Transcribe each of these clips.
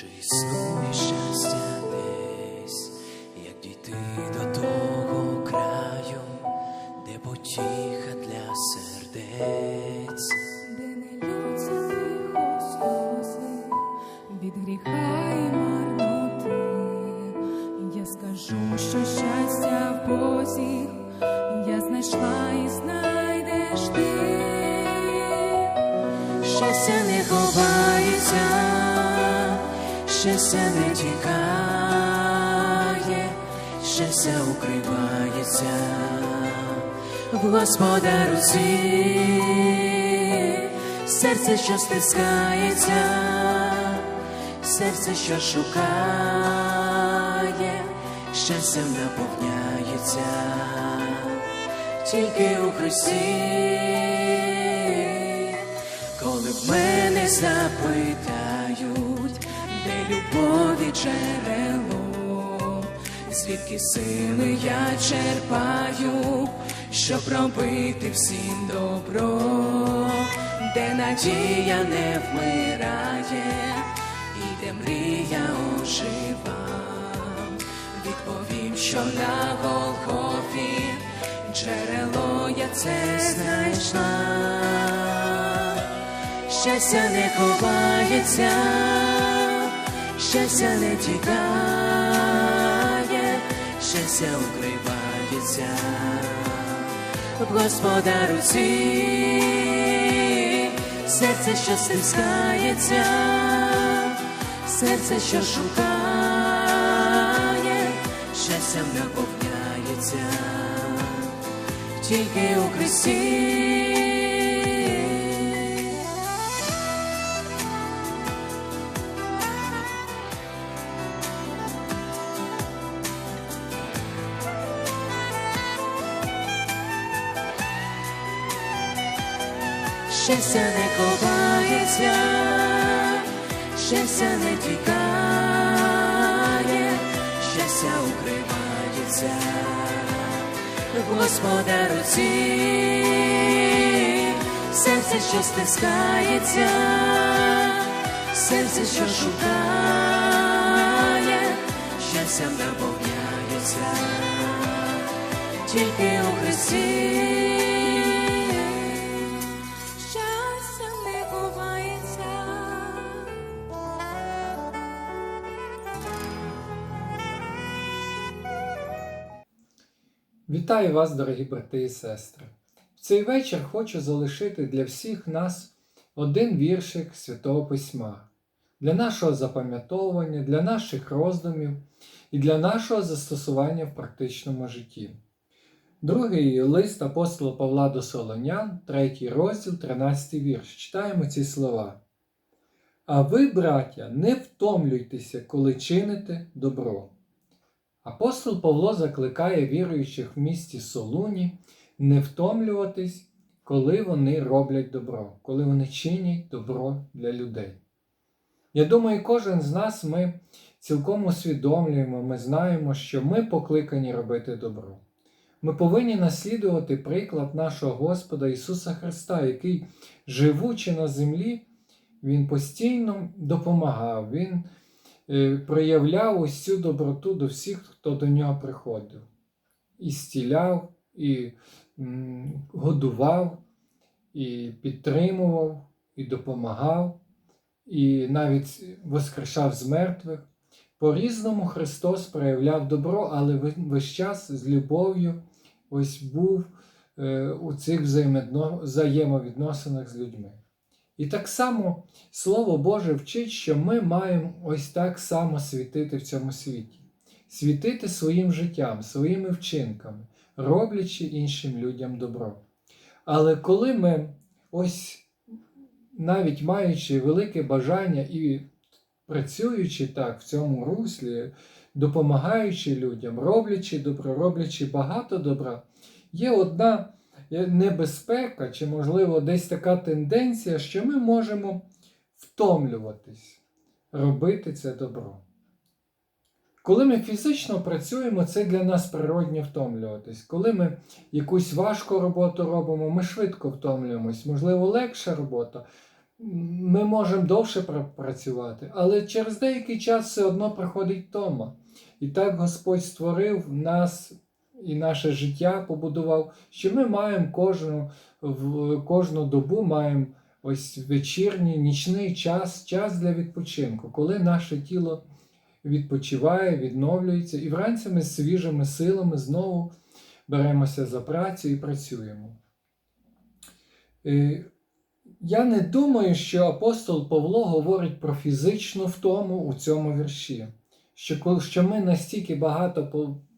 Чи існує щастя десь, як дійти до того краю, де потіха для сердець? Щастя не тікає, щастя укривається в Господа руці, серце, що стискається, серце, що шукає, щастям наповняється тільки у Христі. Коли в мене запитають, де любові джерело, звідки сили я черпаю, щоб робити всім добро, де надія не вмирає, і де мрія ожива, відповім, що на Голгофі джерело я це знайшла. Щастя не ховається, щастя не тікає, щастя укривається в Господа руці, серце, що стискається, серце, що шукає, щастям наповняється тільки у Христі. Щастя не ховається, щастя не тікає, щастя укривається Господа руці, серце, що стискається, серце, що шукає, щастям наповняється тільки у Христі. Вітаю вас, дорогі брати і сестри. В цей вечір хочу залишити для всіх нас один віршик Святого Письма для нашого запам'ятовування, для наших роздумів і для нашого застосування в практичному житті. Другий лист апостола Павла до Солонян, третій розділ, 13 вірш. Читаємо ці слова. А ви, браття, не втомлюйтеся, коли чините добро. Апостол Павло закликає віруючих в місті Солуні не втомлюватись, коли вони роблять добро, коли вони чинять добро для людей. Я думаю, кожен з нас ми цілком усвідомлюємо, ми знаємо, що ми покликані робити добро. Ми повинні наслідувати приклад нашого Господа Ісуса Христа, який, живучи на землі, Він постійно допомагав, Він проявляв ось цю доброту до всіх, хто до нього приходив. І стіляв, і годував, і підтримував, і допомагав, і навіть воскрешав з мертвих. По-різному Христос проявляв добро, але весь час з любов'ю ось був е, у цих взаємовідносинах з людьми. І так само Слово Боже вчить, що ми маємо ось так само світити в цьому світі, світити своїм життям, своїми вчинками, роблячи іншим людям добро. Але коли ми ось навіть маючи велике бажання і працюючи так в цьому руслі, допомагаючи людям, роблячи добро, роблячи багато добра, є одна небезпека, чи, можливо, десь така тенденція, що ми можемо втомлюватись, робити це добро. Коли ми фізично працюємо, це для нас природньо втомлюватись. Коли ми якусь важку роботу робимо, ми швидко втомлюємось. Можливо, легша робота, ми можемо довше працювати, але через деякий час все одно приходить втома. І так Господь створив нас і наше життя побудував, що ми маємо кожну, кожну добу маємо ось вечірній, нічний час, час для відпочинку, коли наше тіло відпочиває, відновлюється, і вранці ми свіжими силами знову беремося за працю і працюємо. Е, Я не думаю, що апостол Павло говорить про фізичну втому у цьому вірші, що, що ми настільки багато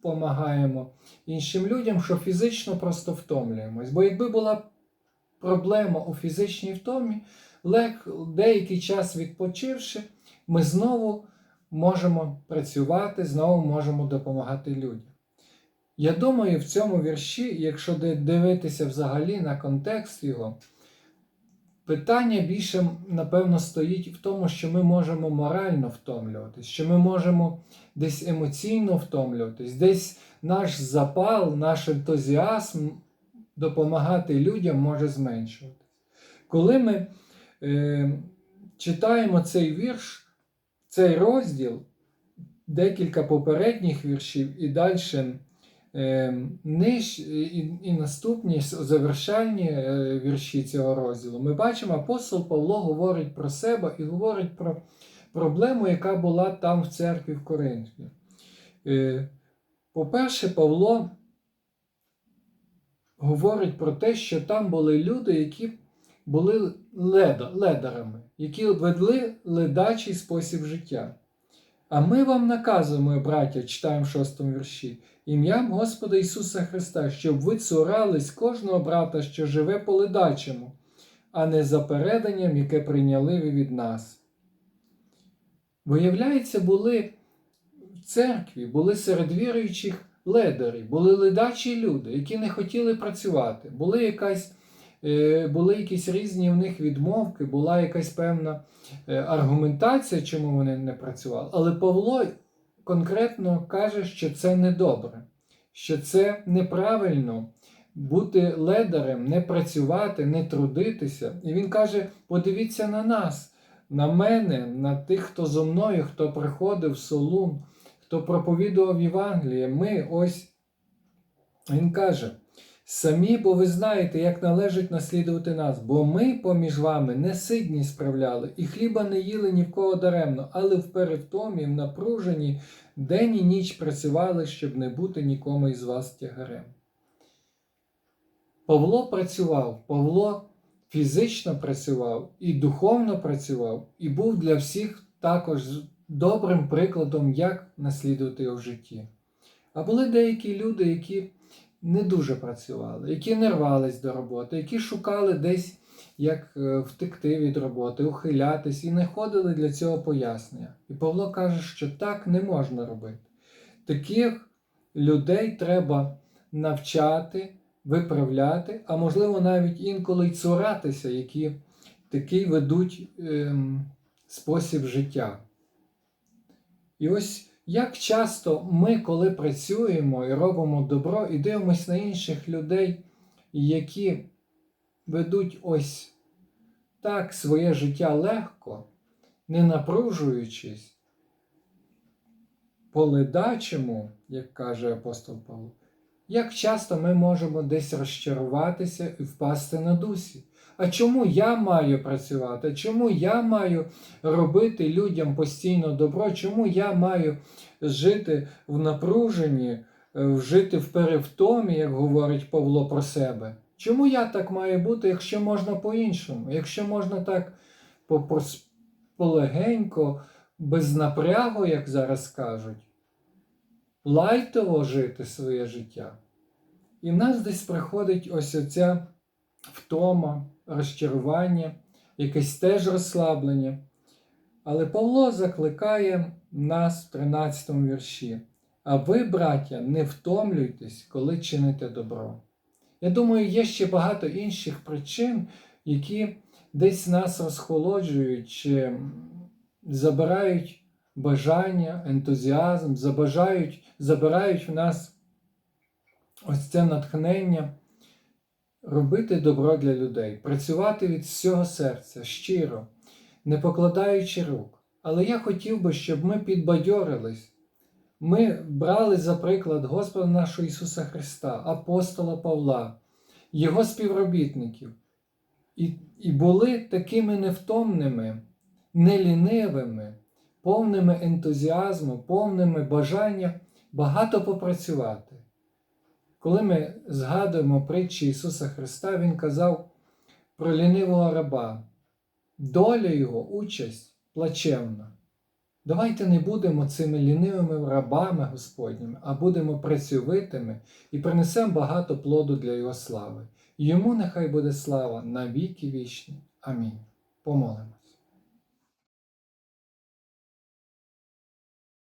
допомагаємо іншим людям, що фізично просто втомлюємось. Бо якби була проблема у фізичній втомі, лег, деякий час відпочивши, ми знову можемо працювати, знову можемо допомагати людям. Я думаю, в цьому вірші, якщо дивитися взагалі на контекст його, питання більше, напевно, стоїть в тому, що ми можемо морально втомлюватись, що ми можемо десь емоційно втомлюватись, десь наш запал, наш ентузіазм допомагати людям може зменшуватись. Коли ми е, читаємо цей вірш, цей розділ, декілька попередніх віршів і далі ниж, і, і наступні завершальні е, вірші цього розділу, ми бачимо, апостол Павло говорить про себе і говорить про проблему, яка була там в церкві в Коринфі. Е, по-перше, Павло говорить про те, що там були люди, які були ледарами, які ведли ледачий спосіб життя. А ми вам наказуємо, браття, читаємо в шостому вірші, ім'ям Господа Ісуса Христа, щоб ви цурались кожного брата, що живе по ледачому, а не за переданням, яке прийняли ви від нас. Виявляється, були в церкві, були серед віруючих ледарі, були ледачі люди, які не хотіли працювати. Були якась, були якісь різні в них відмовки, була якась певна е, аргументація, чому вони не працювали. Але Павло конкретно каже, що це недобре, що це неправильно бути ледарем, не працювати, не трудитися. І він каже: подивіться на нас, на мене, на тих, хто зо мною, хто приходив в Солун хто проповідував Євангеліє, ми ось, він каже, самі, бо ви знаєте, як належить наслідувати нас, бо ми поміж вами не сидні справляли, і хліба не їли ні в кого даремно, але в перевтомі, в напруженні день і ніч працювали, щоб не бути нікому із вас тягарем. Павло працював, Павло фізично працював і духовно працював, і був для всіх також добрим прикладом, як наслідувати його в житті. А були деякі люди, які не дуже працювали, які не рвались до роботи, які шукали десь як е, втекти від роботи, ухилятись і не ходили для цього пояснення. І Павло каже, що так не можна робити. Таких людей треба навчати, виправляти, а можливо навіть інколи й цуратися, які такий ведуть ем, спосіб життя. І ось як часто ми, коли працюємо і робимо добро, і дивимося на інших людей, які ведуть ось так своє життя легко, не напружуючись, по ледачому, як каже апостол Павло, як часто ми можемо десь розчаруватися і впасти на дусі. А чому я маю працювати? Чому я маю робити людям постійно добро? Чому я маю жити в напруженні, е, жити в перевтомі, як говорить Павло про себе? Чому я так маю бути, якщо можна по-іншому? Якщо можна так полегенько, без напрягу, як зараз кажуть, лайтово жити своє життя? І в нас десь приходить ось оця втома розчарування, якесь теж розслаблення. Але Павло закликає нас в 13 вірші. А ви, браття, не втомлюйтесь, коли чините добро. Я думаю, є ще багато інших причин, які десь нас розхолоджують, чи забирають бажання, ентузіазм, забажають, забирають в нас ось це натхнення робити добро для людей, працювати від всього серця, щиро, не покладаючи рук. Але я хотів би, щоб ми підбадьорились. Ми брали за приклад Господа нашого Ісуса Христа, апостола Павла, Його співробітників, і, і були такими невтомними, нелінивими, повними ентузіазму, повними бажання багато попрацювати. Коли ми згадуємо притчі Ісуса Христа, Він казав про лінивого раба, доля його, участь плачевна. Давайте не будемо цими лінивими рабами Господніми, а будемо працьовитими і принесемо багато плоду для Його слави. Йому нехай буде слава на віки вічні. Амінь. Помолимо.